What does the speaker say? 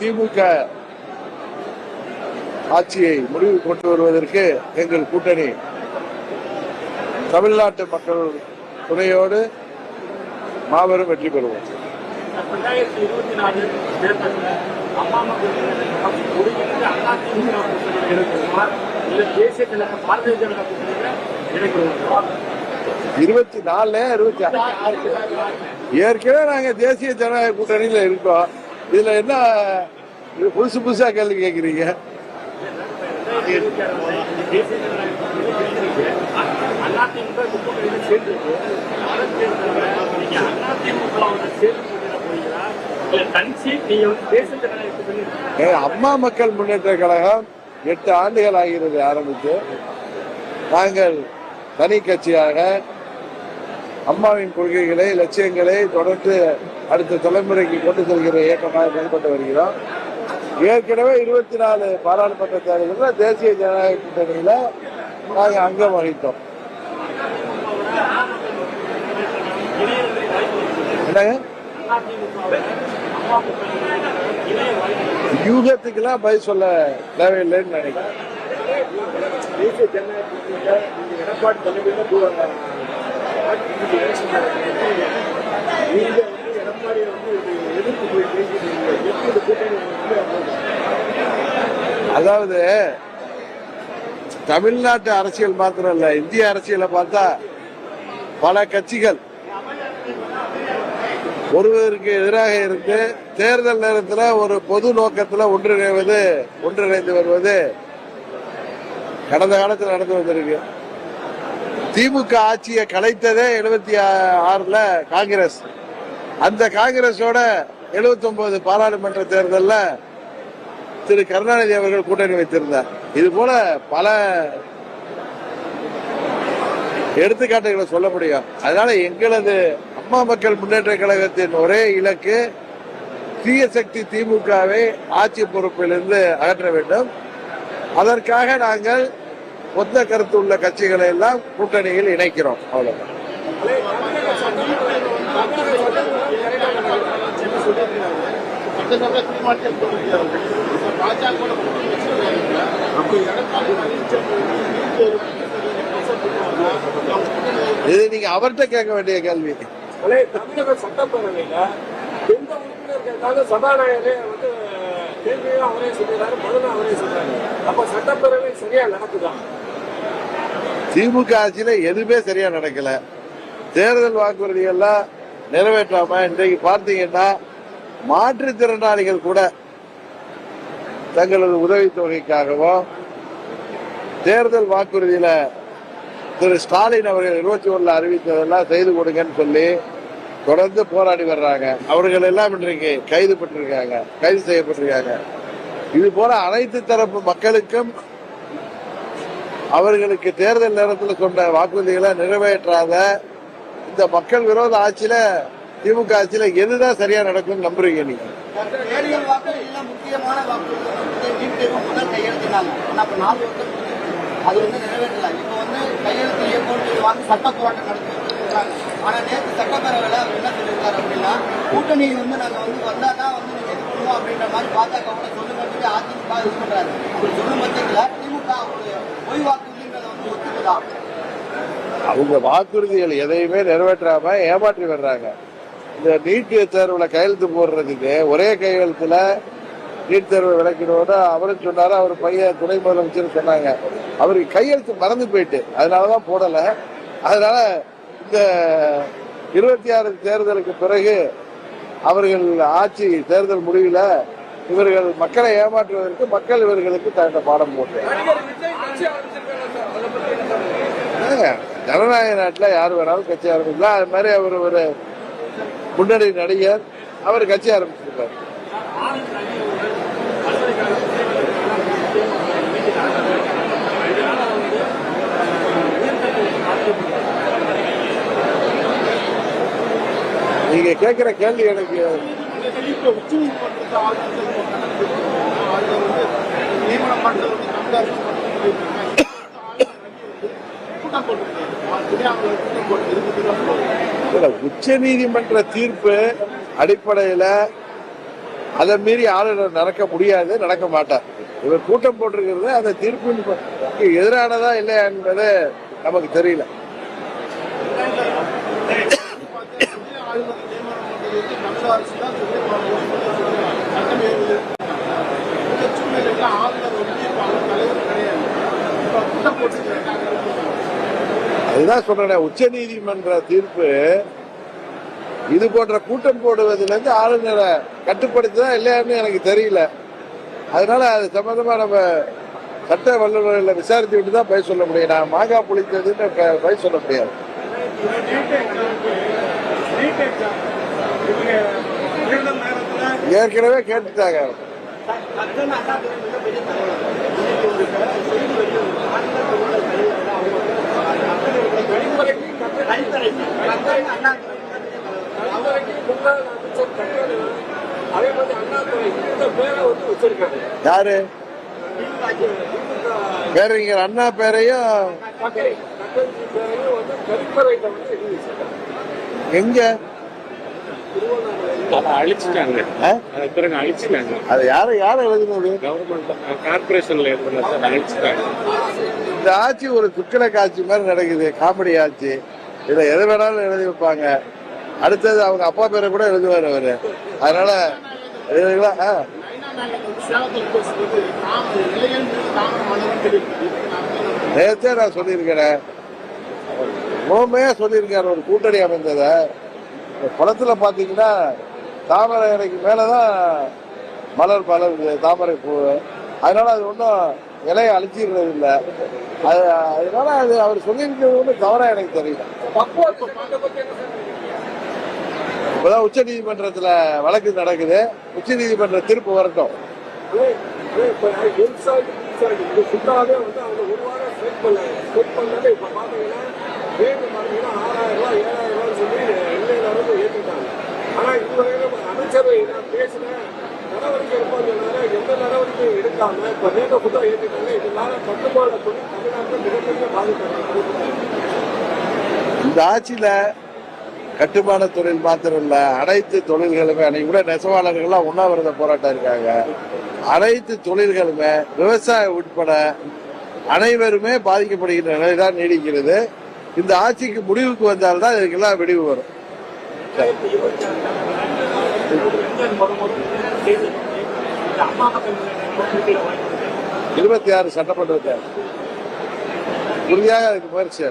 திமுக ஆட்சியை முடிவு கொண்டு வருவதற்கு எங்கள் கூட்டணி தமிழ்நாட்டு மக்கள் துணையோடு மாபெரும் வெற்றி பெறுவோம். இருபத்தி நாலு இருபத்தி ஏற்கனவே நாங்க தேசிய ஜனநாயக கூட்டணியில இருக்கோம். இதுல என்ன புதுசு புதுசா கேள்வி கேட்குறீங்க அம்மா மக்கள் முன்னேற்ற கழகம் எட்டு ஆண்டுகள் ஆகிறது ஆரம்பித்து நாங்கள் தனி கட்சியாக அம்மாவின் கொள்கைகளை லட்சியங்களை தொடர்ந்து அடுத்த தலைமுறைக்கு கொண்டு செல்கிற இயக்கமாக செயல்பட்டு வருகிறோம். ஏற்கனவே இருபத்தி நாலு பாராளுமன்ற தேர்தலில் தேசிய ஜனநாயக கூட்டணியில் நாங்கள் அங்கம் வகித்தோம். என்னங்க? யூகத்துக்கெல்லாம் பதில் சொல்ல தேவையில்லைன்னு நினைக்கிறேன். நீங்க வந்து எடப்பாடியை வந்து போய் பேசிட்டீங்க எப்படி இந்த கூட்டணி அதாவது தமிழ்நாட்டு அரசியல் மாத்திரம் இல்ல இந்திய அரசியலை பார்த்தா பல கட்சிகள் ஒருவருக்கு எதிராக இருந்து தேர்தல் நேரத்தில் ஒரு பொது நோக்கத்தில் ஒன்றிணைவது ஒன்றிணைந்து வருவது கடந்த காலத்தில் நடந்து வந்திருக்கு. திமுக ஆட்சியை கலைத்ததே எழுபத்தி ஆறுல காங்கிரஸ். அந்த காங்கிரஸோட 79 பாராளுமன்ற தேர்தலில் திரு கருணாநிதி அவர்கள் கூட்டணி வைத்திருந்தார். இது போல பல எடுத்துக்காட்டுகளை சொல்ல முடியும். அதனால எங்களது அம்மா மக்கள் முன்னேற்ற கழகத்தின் ஒரே இலக்கு தீய சக்தி திமுகவை ஆட்சி பொறுப்பிலிருந்து அகற்ற வேண்டும். அதற்காக நாங்கள் ஒத்த கருத்து உள்ள கட்சிகளை எல்லாம் கூட்டணியில் இணைக்கிறோம். அவ்வளவுதான். இது நீங்க அவர்கிட்ட கேட்க வேண்டிய கேள்வி. தமிழக சட்டப்பேரவையில எந்த உறுப்பினர் கேட்டாலும் சபாநாயகரே வந்து கேள்வியும் அவரே சொல்லிடுறாரு பதிலும் அவரே சொல்றாரு. அப்ப சட்டப்பேரவை சரியா நடக்குதான் திமுக ஆட்சியில எதுவுமே சரியா நடக்கல. தேர்தல் வாக்குறுதிகள்லாம் நிறைவேற்றாம இன்றைக்கு பார்த்தீங்கன்னா மாற்றுத்திறனாளிகள் கூட தங்களது உதவித்தொகைக்காகவோ தேர்தல் வாக்குறுதியில திரு ஸ்டாலின் அவர்கள் இருபத்தி ஒண்ணுல அறிவித்ததெல்லாம் செய்து கொடுங்கன்னு சொல்லி தொடர்ந்து போராடி வர்றாங்க. அவர்கள் எல்லாம் இன்றைக்கு கைது பெற்றிருக்காங்க கைது செய்யப்பட்டிருக்காங்க. இது போல அனைத்து தரப்பு மக்களுக்கும் அவர்களுக்கு தேர்தல் நேரத்தில் கொண்ட வாக்குறுதிகளை நிறைவேற்றாத இந்த மக்கள் விரோத ஆட்சியில திமுக ஆட்சியில எதுதான் சரியா நடக்கும்னு நம்புறீங்க நீங்க? தேர்தல் வாக்குறுதியில முக்கியமான வாக்குறுதி வந்து நீட் தேர்வு முதல் அது வந்து நிறைவேற்றல. இப்போ வந்து கையெழுத்து இயக்கம்னு வாங்கி சட்ட போராட்டம் நடத்தி ஆனா நேற்று சட்டப்பேரவையில அவர் என்ன சொல்லியிருக்காரு அப்படின்னா கூட்டணி வந்து நாங்க வந்து வந்தா தான் வந்து நீங்க இது பண்ணுவோம் அப்படின்ற மாதிரி பாஜகவோட சொல்லுங்கன்னு சொல்லி அதிமுக இது பண்றாரு. அப்படி சொல்லும் பட்சத்துல திமுக பொய் வாக்குறுதின்றதை வந்து ஒத்துக்குதா அவங்க வாக்குறுதிகள் எதையுமே நிறைவேற்றாம ஏமாற்றி வர்றாங்க. இந்த நீட் தேர்வுல கையெழுத்து போடுறதுக்கு ஒரே கையெழுத்துல நீட் தேர்வு விளக்கினோட அவரும் சொன்னாரு அவர் பையன் துணை முதலமைச்சர் சொன்னாங்க. அவருக்கு கையெழுத்து மறந்து போயிட்டு அதனாலதான் போடல. அதனால இந்த இருபத்தி ஆறு தேர்தலுக்கு பிறகு அவர்கள் ஆட்சி தேர்தல் முடிவில் இவர்கள் மக்களை ஏமாற்றுவதற்கு மக்கள் இவர்களுக்கு தகுந்த பாடம் போட்டு. ஜனநாயக நாட்டில் யார் வேணாலும் கட்சி ஆரம்பிக்கலாம். அது மாதிரி அவர் ஒரு முன்னணி நடிகர் அவர் கட்சி ஆரம்பிச்சிருக்கார். நீங்க கேட்கிற கேள்வி எனக்கு இப்போ உச்ச நீதிமன்றத்தை ஆளுநர் அதுல வந்து நியமனம் பண்றது வந்து தமிழக கூட்டம் போட்டுருக்காங்க கூட்டம் போட்டு உச்ச நீதிமன்ற தீர்ப்பு அடிப்படையில அதை மீறி ஆளுநர் நடக்க முடியாது நடக்க மாட்டார். இவர் கூட்டம் போட்டிருக்கிறது அந்த தீர்ப்பின் எதிரானதா இல்லையா என்பது நமக்கு தெரியல தமிழக அரசு தான் சட்டம் ஏறுது இந்த சூழ்நிலையில ஆளுநர் வந்து இப்ப அவர் தலைவர் கிடையாது இப்ப கூட்டம் போட்டுருக்காங்க அதான் சொல்றேன் உச்ச நீதிமன்ற தீர்ப்பு இது போன்ற கூட்டம் போடுவதுல இருந்து ஆளுநரை கட்டுப்படுத்துதான் இல்லையான்னு எனக்கு தெரியல. அதனால அது சம்பந்தமா நம்ம சட்ட வல்லுநர்களை விசாரித்து விட்டு தான் பதில் சொல்ல முடியும். நான் மாங்கா புளித்ததுன்னு பயிர் பதில் சொல்ல முடியாது. ஏற்கனவே கேட்டுட்டாங்க. யாரு? பேரறிஞர் அண்ணா பேரையும் எங்க? அதை அழிச்சிட்டாங்க. பிறகு அழிச்சிட்டாங்க. அது யாரு யாரு எழுதினது? கவர்மெண்ட் கார்பரேஷன்ல அதை அழிச்சிட்டாங்க. இந்த ஆட்சி ஒரு துக்கிலக்கு காட்சி மாதிரி நடக்குது காமெடி ஆட்சி இதுல எது வேணாலும் எழுதி வைப்பாங்க. அடுத்தது அவங்க அப்பா பேரை கூட எழுதுவார் அவரு. அதனால எழுதுங்களா நேற்றே நான் சொல்லியிருக்கிறேன். முழுமையா சொல்லியிருக்காரு ஒரு கூட்டணி அமைந்ததை. இந்த குளத்துல பாத்தீங்கன்னா தாமரை இலைக்கு மேலதான் மலர் மலர் தாமரை பூ. அதனால அது ஒன்றும் இலையை அழிச்சிடுறது இல்லை. அது அதனால அது அவர் சொல்லியிருக்கிறது ஒன்றும் தவறா எனக்கு தெரியல. இப்பதான் உச்ச நீதிமன்றத்துல வழக்கு நடக்குது. உச்ச நீதிமன்ற தீர்ப்பு வரட்டும். ஆனா அதே இப்போ வந்து ஒரு வாரம் ஆறாயிரம் ரூபாய் ஏழாயிரம் ரூபாய் சொல்லி ஏற்றிட்டாங்க இதுவரையிலும் அமைச்சர் பேசுறேன் இந்த ஆட்சியில கட்டுமான தொழில் மாத்திரம் இல்ல அனைத்து தொழில்களுமே அன்னைக்கு கூட நெசவாளர்கள்லாம் உண்ணாவிரத போராட்டம் இருக்காங்க. அனைத்து தொழில்களுமே விவசாயம் உட்பட அனைவருமே பாதிக்கப்படுகின்ற நிலைதான் நீடிக்கிறது. இந்த ஆட்சிக்கு முடிவுக்கு வந்தால்தான் இதுக்கெல்லாம் விடிவு வரும். இருபத்தி ஆறு அம்மா இருபத்தி ஆறு சட்டமன்ற தேர்தல் உறுதியாக அதுக்கு முயற்சி